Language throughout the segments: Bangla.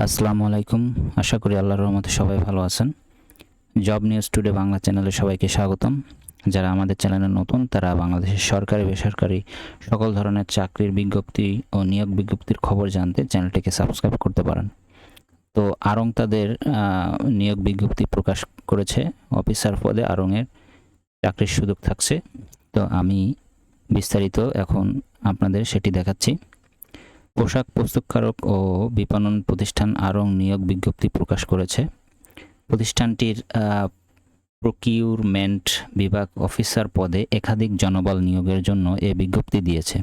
আসসালামু আলাইকুম। আশা করি আল্লাহর রহমতে সবাই ভালো আছেন। জব নিউজ টুডে বাংলা চ্যানেলে সবাইকে স্বাগতম। যারা আমাদের চ্যানেলে নতুন, তারা বাংলাদেশের সরকারি, বেসরকারি সকল ধরনের চাকরির বিজ্ঞপ্তি ও নিয়োগ বিজ্ঞপ্তির খবর জানতে চ্যানেলটিকে সাবস্ক্রাইব করতে পারেন। তো আরং তাদের নিয়োগ বিজ্ঞপ্তি প্রকাশ করেছে। অফিসার পদে আরংয়ের চাকরির সুযোগ থাকছে। তো আমি বিস্তারিত এখন আপনাদের সেটি দেখাচ্ছি। পোশাক প্রস্তুতকারক ও বিপণন প্রতিষ্ঠান আরং নিয়োগ বিজ্ঞপ্তি প্রকাশ করেছে। প্রতিষ্ঠানটির প্রকিউরমেন্ট বিভাগ অফিসার পদে একাধিক জনবল নিয়োগের জন্য এ বিজ্ঞপ্তি দিয়েছে।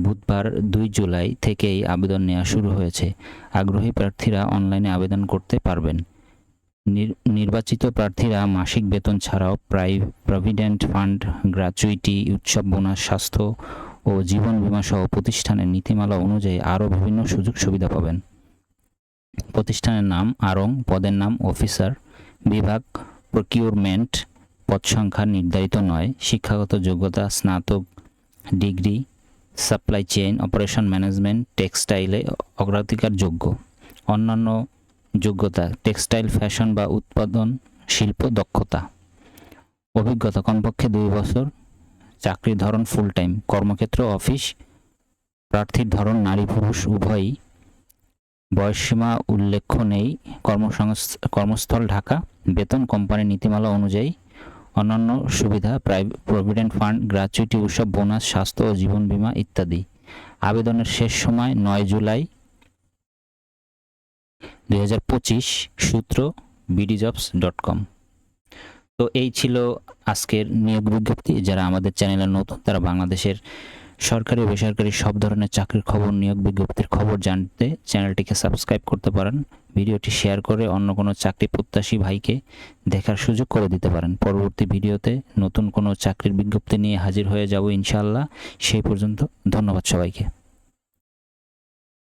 বুধবার দুই জুলাই থেকেই আবেদন নেওয়া শুরু হয়েছে। আগ্রহী প্রার্থীরা অনলাইনে আবেদন করতে পারবেন। নির- নির্বাচিত প্রার্থীরা মাসিক বেতন ছাড়াও প্রাই, প্রভিডেন্ট ফান্ড গ্র্যাচুইটি উৎসব, বোনাস, স্বাস্থ্য ও জীবন বীমা সহ প্রতিষ্ঠানের নীতিমালা অনুযায়ী আরও বিভিন্ন সুযোগ সুবিধা পাবেন। প্রতিষ্ঠানের নাম আরং, পদের নাম অফিসার, বিভাগ প্রকিউরমেন্ট, পদ সংখ্যা নির্ধারিত নয়, শিক্ষাগত যোগ্যতা, স্নাতক degree, supply chain, operation management, টেক্সটাইলে অগ্রাধিকার যোগ্য। অন্যান্য যোগ্যতা, টেক্সটাইল, ফ্যাশন বা উৎপাদন, শিল্প দক্ষতা। অভিজ্ঞতা, কমপক্ষে দুই বছর। চাকরির ধরন ফুল টাইম কর্মক্ষেত্র অফিস প্রার্থীর ধরন নারী পুরুষ, উভয়ই। বয়সসীমা উল্লেখ্য নেই কর্মসংস্থ কর্মস্থল ঢাকা, বেতন কোম্পানির নীতিমালা অনুযায়ী অন্যান্য সুবিধা প্রভিডেন্ট ফান্ড গ্র্যাচুইটি উৎসব বোনাস স্বাস্থ্য ও জীবন বীমা ইত্যাদি। আবেদনের শেষ সময় নয় জুলাই দু হাজার পঁচিশ, সূত্র বিডিজবস ডট কম তো এই ছিল আজকের নিয়োগ বিজ্ঞপ্তি। যারা আমাদের চ্যানেলে নতুন, তারা বাংলাদেশের সরকারি বেসরকারি সব ধরনের চাকরির খবর, নিয়োগ বিজ্ঞপ্তির খবর জানতে চ্যানেলটিকে সাবস্ক্রাইব করতে পারেন। ভিডিওটি শেয়ার করে অন্য কোনো চাকরি প্রত্যাশী ভাইকে দেখার সুযোগ করে দিতে পারেন। পরবর্তী ভিডিওতে নতুন কোনো চাকরির বিজ্ঞপ্তি নিয়ে হাজির হয়ে যাব ইনশাআল্লাহ। সেই পর্যন্ত ধন্যবাদ সবাইকে।